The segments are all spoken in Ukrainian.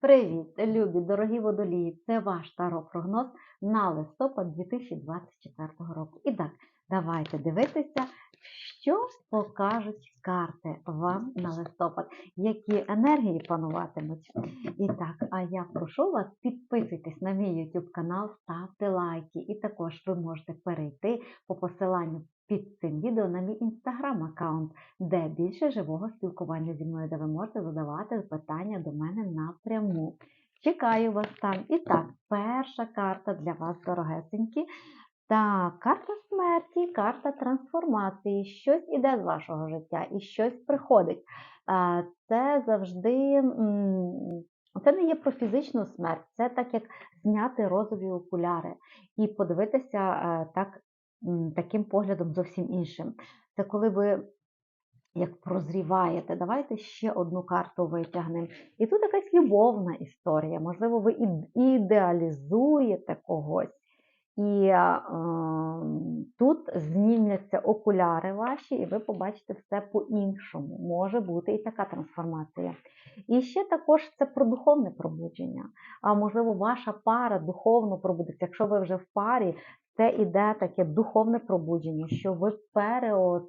Привіт, любі, дорогі водолії! Це ваш таро-прогноз на листопад 2024 року. І так, давайте дивитися, що покажуть карти вам на листопад, які енергії пануватимуть. І так, а я прошу вас, підписуйтесь на мій YouTube канал, ставте лайки. І також ви можете перейти по посиланню під цим відео на мій інстаграм аккаунт, де більше живого спілкування зі мною, де ви можете задавати питання до мене напряму. Чекаю вас там. І так, перша карта для вас, дорогесенькі. Так, карта смерті, карта трансформації. Щось іде з вашого життя і щось приходить. Це завжди. Це не є про фізичну смерть, це так як зняти розові окуляри і подивитися е, так, таким поглядом зовсім іншим. Це коли ви як прозріваєте, давайте ще одну карту витягнемо. І тут якась любовна історія. Можливо, ви ідеалізуєте когось. І е, тут знімляться окуляри ваші, і ви побачите все по-іншому. Може бути і така трансформація. І ще також це про духовне пробудження. А можливо, ваша пара духовно пробудеться. Якщо ви вже в парі, це іде таке духовне пробудження, що ви переос...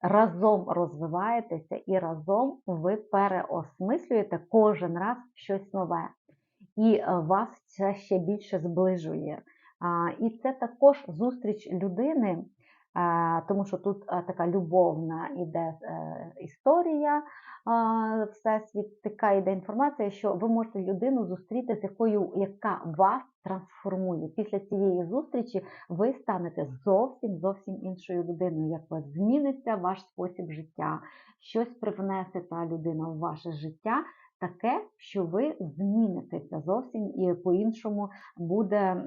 разом розвиваєтеся і разом ви переосмислюєте кожен раз щось нове. І е, вас це ще більше зближує. І це також зустріч людини, тому що тут така любовна іде е, історія, всесвіт, така іде інформація, що ви можете людину зустріти, з якою яка вас трансформує. Після цієї зустрічі ви станете зовсім зовсім іншою людиною. Як вас зміниться ваш спосіб життя, щось привнесе та людина в ваше життя. Таке, що ви змінитеся зовсім і по-іншому буде е,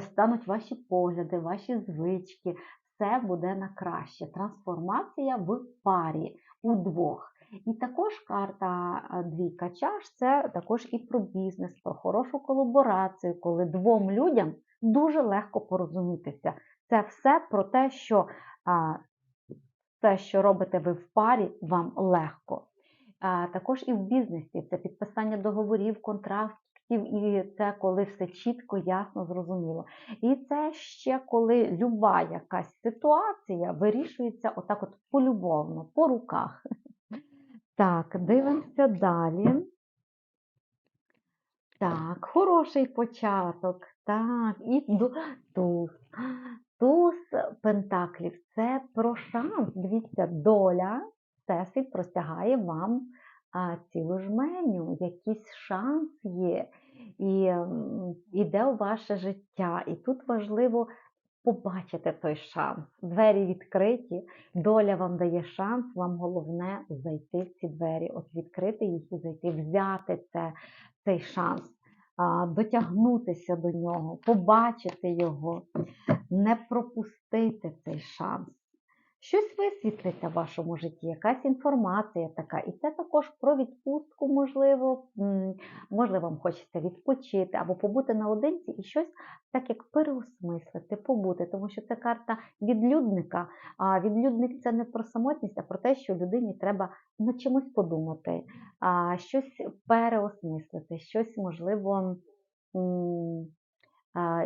стануть ваші погляди, ваші звички, все буде на краще. Трансформація в парі удвох. І також карта е, двійка чаш це також і про бізнес, про хорошу колаборацію, коли двом людям дуже легко порозумітися. Це все про те, що а, те, що робите ви в парі, вам легко. А, Також і в бізнесі це підписання договорів, контрактів, і це коли все чітко, ясно, зрозуміло. І це ще коли люба якась ситуація вирішується отак от полюбовно, по руках. Так, дивимося далі. Так, хороший початок. Так, і туз. Туз пентаклів це про шанс. Дивіться, доля, всесвіт простягає вам а, цілу жменю, якийсь шанс є, і м, іде у ваше життя. І тут важливо побачити той шанс. Двері відкриті, доля вам дає шанс, вам головне зайти в ці двері, от відкрити їх і зайти, взяти це, цей шанс, дотягнутися до нього, побачити його, не пропустити цей шанс. Щось висвітлиться в вашому житті, якась інформація така. І це також про відпустку, можливо, можливо, вам хочеться відпочити або побути наодинці і щось так як переосмислити, побути, тому що це карта відлюдника. А відлюдник це не про самотність, а про те, що людині треба над чимось подумати, а, щось переосмислити, щось можливо.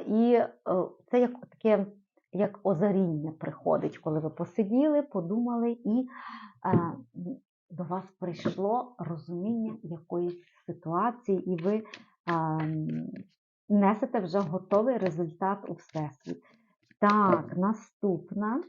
І е, це як таке як озаріння приходить, коли ви посиділи, подумали, і е, до вас прийшло розуміння якоїсь ситуації, і ви е, несете вже готовий результат у всесвіт. Так, наступна.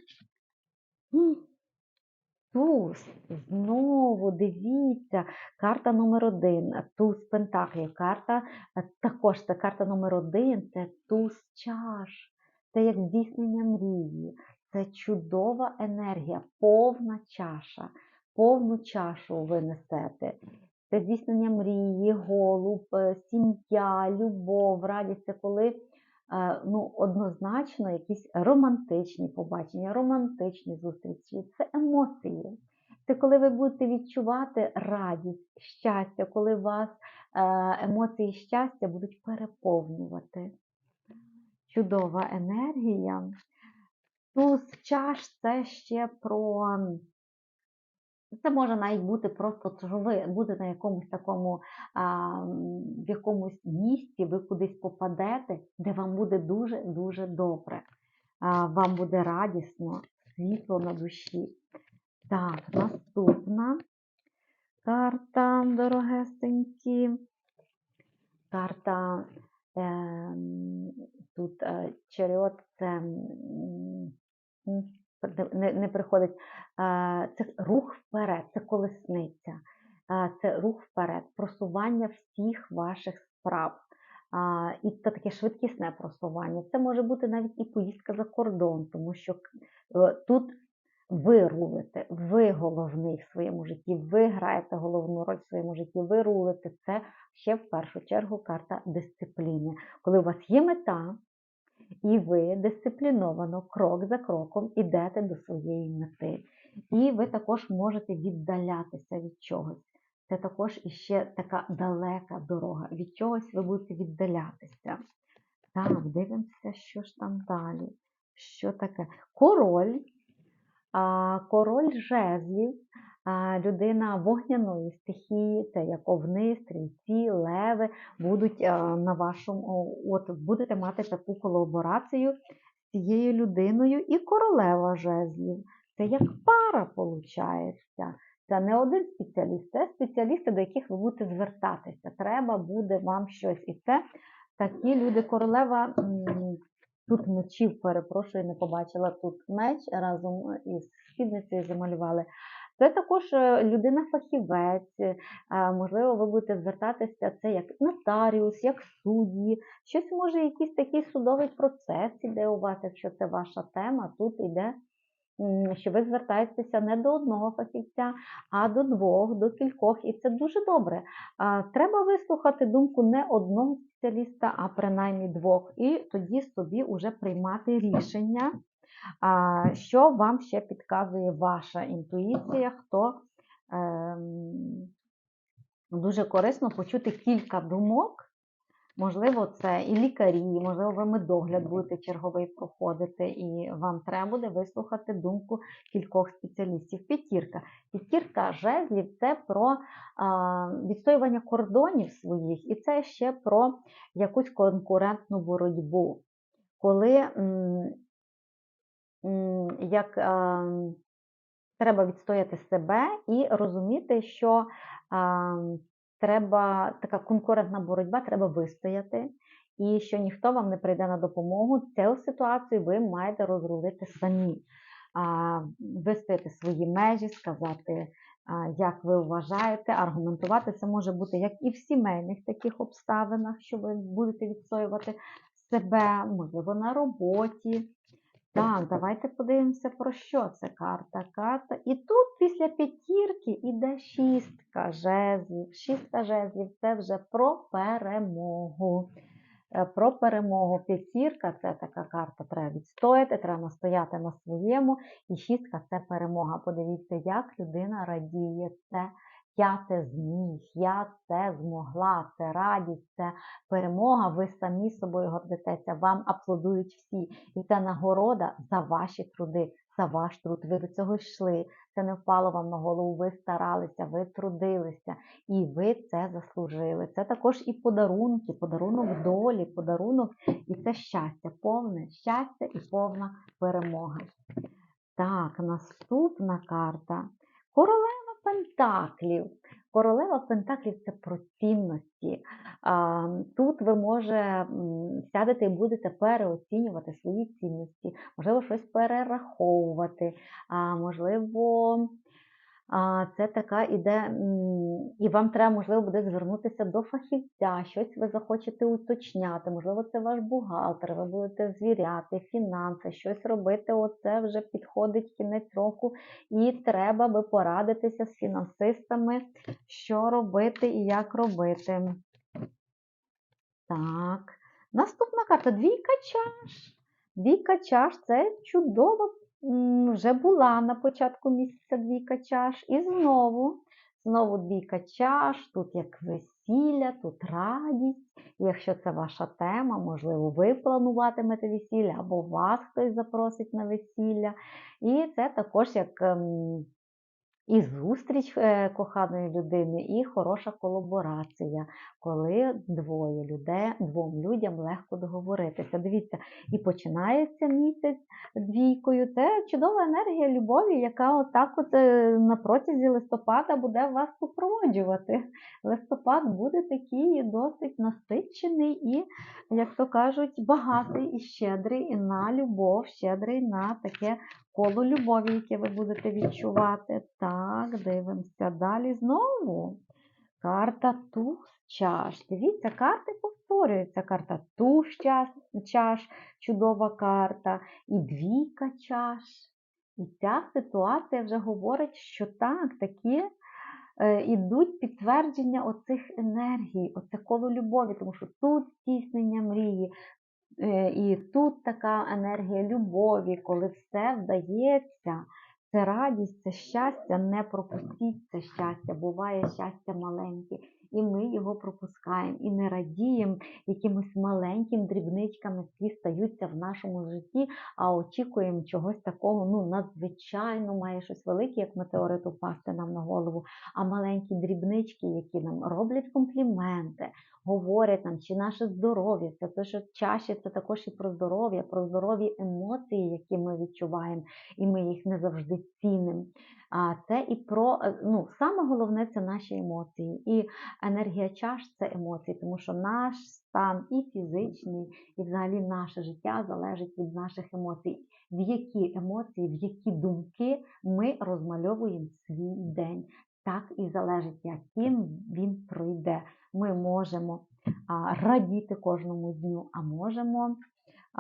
Туз, знову дивіться, карта номер один, туз Пентаклів. Карта е, також це карта номер один, це туз чаш. Це як здійснення мрії, це чудова енергія, повна чаша, повну чашу ви несете. Це здійснення мрії, голуб, е, сім'я, любов, радість. Це коли е, ну, однозначно якісь романтичні побачення, романтичні зустрічі, це емоції. Це коли ви будете відчувати радість, щастя, коли вас е, емоції щастя будуть переповнювати чудова енергія. Туз чаш це ще про Це може навіть бути просто, що ви будете на якомусь такому, а, в якомусь місці, ви кудись попадете, де вам буде дуже-дуже добре. А, вам буде радісно, світло на душі. Так, наступна карта, дорогесенькі. Карта ем, тут е, черед це не, не приходить. Е, це рух вперед, це колесниця, е, це рух вперед, просування всіх ваших справ. І це таке швидкісне просування. Це може бути навіть і поїздка за кордон, тому що тут ви рулите, ви головний в своєму житті, ви граєте головну роль в своєму житті, ви рулите. Це ще в першу чергу карта дисципліни. Коли у вас є мета, і ви дисципліновано, крок за кроком ідете до своєї мети. І ви також можете віддалятися від чогось. Це також іще така далека дорога. Від чогось ви будете віддалятися. Так, дивимося, що ж там далі. Що таке? Король. Король жезлів, людина вогняної стихії, це як овни, стрільці, леви, будуть на вашому, от будете мати таку колаборацію з цією людиною і королева жезлів. Це як пара виходить. Це не один спеціаліст, це спеціалісти, до яких ви будете звертатися. Треба буде вам щось. І це такі люди, королева. Тут мечів, перепрошую, не побачила тут меч разом із східницею замалювали. Це також е, людина-фахівець, е, можливо, ви будете звертатися це як нотаріус, як судді, щось може, якийсь такий судовий процес іде у вас, якщо це ваша тема, тут йде що ви звертаєтеся не до одного фахівця, а до двох, до кількох, і це дуже добре. Треба вислухати думку не одного спеціаліста, а принаймні двох, і тоді собі вже приймати рішення, що вам ще підказує ваша інтуїція, хто ем, дуже корисно почути кілька думок. Можливо, це і лікарі, можливо, ви медогляд будете черговий проходити, і вам треба буде вислухати думку кількох спеціалістів. П'ятірка. П'ятірка жезлів це про відстоювання кордонів своїх, і це ще про якусь конкурентну боротьбу. Коли як а, треба відстояти себе і розуміти, що а, треба така конкурентна боротьба, треба вистояти, і що ніхто вам не прийде на допомогу. Цю ситуацію ви маєте розрулити самі, вистояти свої межі, сказати, як ви вважаєте, аргументувати це може бути як і в сімейних таких обставинах, що ви будете відстоювати себе, можливо, на роботі. Так, давайте подивимося, про що це карта. Карта. І тут після п'ятірки іде шістка жезлів. Шістка жезлів це вже про перемогу. Е, про перемогу. П'ятірка це така карта, треба відстояти, треба настояти на своєму. І шістка це перемога. Подивіться, як людина радіє. Це я це зміг, я це змогла, це радість, це перемога. Ви самі собою гордитеся, вам аплодують всі. І це нагорода за ваші труди, за ваш труд. Ви до цього йшли. Це не впало вам на голову. Ви старалися, ви трудилися, і ви це заслужили. Це також і подарунки, подарунок долі, подарунок, і це щастя, повне щастя і повна перемога. Так, наступна карта. Королева Пентаклів. Королева Пентаклів це про цінності. Тут ви може сядете і будете переоцінювати свої цінності, можливо, щось перераховувати, можливо, це така іде, і вам треба, можливо, буде звернутися до фахівця, щось ви захочете уточняти, можливо, це ваш бухгалтер, ви будете звіряти, фінанси, щось робити. Оце вже підходить кінець року, і треба би порадитися з фінансистами, що робити і як робити. Так, наступна карта двійка чаш. Двійка чаш це чудова вже була на початку місяця двійка чаш. І знову, знову двійка чаш, тут як весілля, тут радість. Якщо це ваша тема, можливо, ви плануватимете весілля, або вас хтось запросить на весілля. І це також як ем, і зустріч е, коханої людини, і хороша колаборація, коли двоє людей, двом людям легко договоритися. Дивіться, і починається місяць двійкою. Це чудова енергія любові, яка отак от е, на протязі листопада буде вас супроводжувати. Листопад буде такий досить насичений і, як то кажуть, багатий і щедрий на любов, щедрий на таке коло любові, яке ви будете відчувати. Так, дивимося далі знову. Карта туз чаш. Дивіться, карти повторюються. Карта туз чаш, чудова карта, і двійка чаш. І ця ситуація вже говорить, що так, такі е, ідуть підтвердження оцих енергій, оце коло любові, тому що тут здійснення мрії, Е, І тут така енергія любові, коли все вдається, це радість, це щастя, не пропустіть це щастя, буває щастя маленьке. І ми його пропускаємо і не радіємо якимось маленьким дрібничками, які стаються в нашому житті, а очікуємо чогось такого, ну, надзвичайно має щось велике, як метеорит упасти нам на голову, а маленькі дрібнички, які нам роблять компліменти, говорять нам, чи наше здоров'я, це те, що чаще це також і про здоров'я, про здорові емоції, які ми відчуваємо, і ми їх не завжди цінимо. Це і про е, ну, саме головне це наші емоції. І енергія чаш це емоції, тому що наш стан і фізичний, і взагалі наше життя залежить від наших емоцій. В які емоції, в які думки ми розмальовуємо свій день. Так і залежить, яким він пройде. Ми можемо радіти кожному дню, а можемо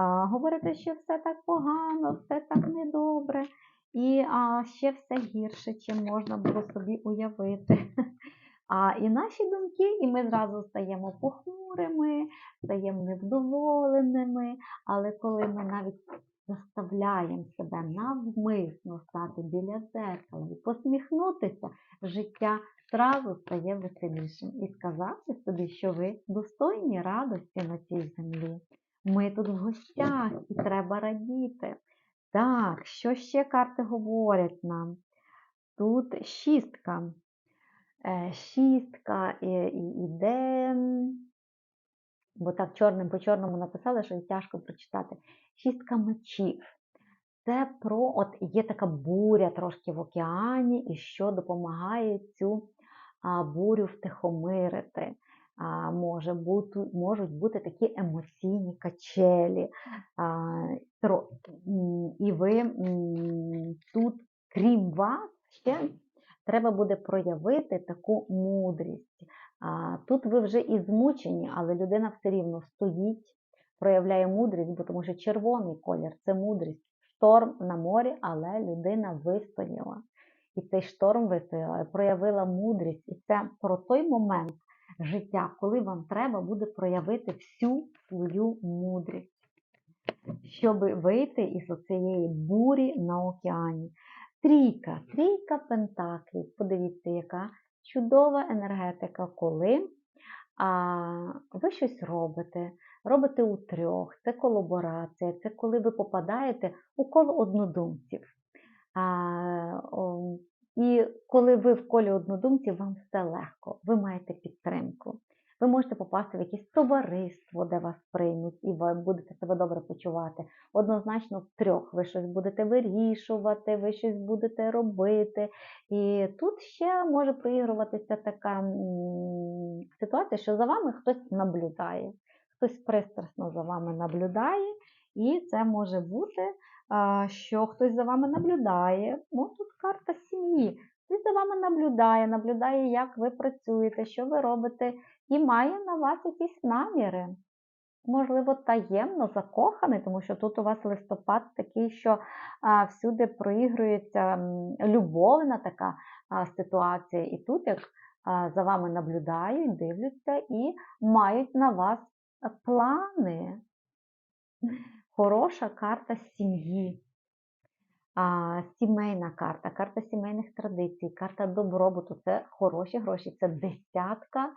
говорити, що все так погано, все так недобре. І а, ще все гірше, чим можна було собі уявити. А і наші думки, і ми зразу стаємо похмурими, стаємо невдоволеними. Але коли ми навіть заставляємо себе навмисно стати біля зеркала і посміхнутися, життя зразу стає веселішим. І сказати собі, що ви достойні радості на цій землі. Ми тут в гостях і треба радіти. Так, що ще карти говорять нам? Тут шістка. Е, шістка іде, бо так чорним по чорному написали, що тяжко прочитати. Шістка мечів. Це про от є така буря трошки в океані, і що допомагає цю а, бурю втихомирити а, може бути, можуть бути такі емоційні качелі. А, І ви тут, крім вас, ще треба буде проявити таку мудрість. Тут ви вже і змучені, але людина все рівно стоїть, проявляє мудрість, бо тому що червоний колір це мудрість. Шторм на морі, але людина вистояла. І цей шторм вистояла, проявила мудрість. І це про той момент, життя, коли вам треба буде проявити всю свою мудрість, щоб вийти із цієї бурі на океані. Трійка, трійка пентаклів. Подивіться, яка чудова енергетика, коли а, ви щось робите. Робите у трьох, це колаборація, це коли ви попадаєте у коло однодумців. А, о, і коли ви в колі однодумців, вам все легко, ви маєте підтримку. Ви можете попасти в якесь товариство, де вас приймуть, і ви будете себе добре почувати. Однозначно, в трьох ви щось будете вирішувати, ви щось будете робити. І тут ще може проігруватися така ситуація, що за вами хтось наблюдає, хтось пристрасно за вами наблюдає, і це може бути що хтось за вами наблюдає. Ну, Тут карта сім'ї. Хтось за вами наблюдає, наблюдає, як ви працюєте, що ви робите, і має на вас якісь наміри. Можливо, таємно закоханий, тому що тут у вас листопад такий, що а, всюди проігрується любовна така а, ситуація. І тут, як а, за вами наблюдають, дивляться і мають на вас плани хороша карта сім'ї, сімейна карта, карта сімейних традицій, карта добробуту це хороші гроші, це десятка,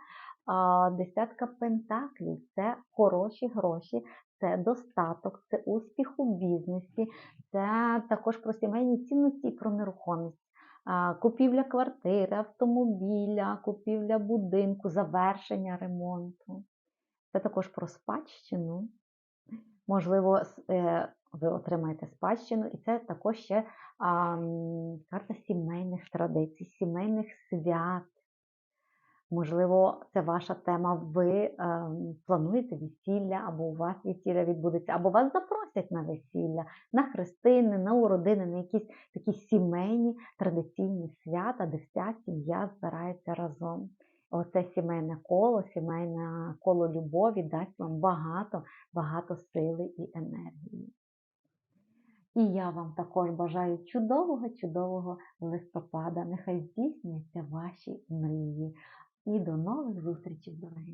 десятка пентаклів, це хороші гроші, це достаток, це успіх у бізнесі, це також про сімейні цінності і про нерухомість. купівля квартири, автомобіля, купівля будинку, завершення ремонту. Це також про спадщину. Можливо, е, ви отримаєте спадщину, і це також ще карта сімейних традицій, сімейних свят. Можливо, це ваша тема. Ви ем, плануєте весілля, або у вас весілля відбудеться, або вас запросять на весілля, на хрестини, на уродини, на якісь такі сімейні традиційні свята, де вся сім'я збирається разом. Оце сімейне коло, сімейне коло любові дасть вам багато, багато сили і енергії. І я вам також бажаю чудового, чудового листопада. Нехай здійсняться ваші мрії. І до нових зустрічей, дорогі!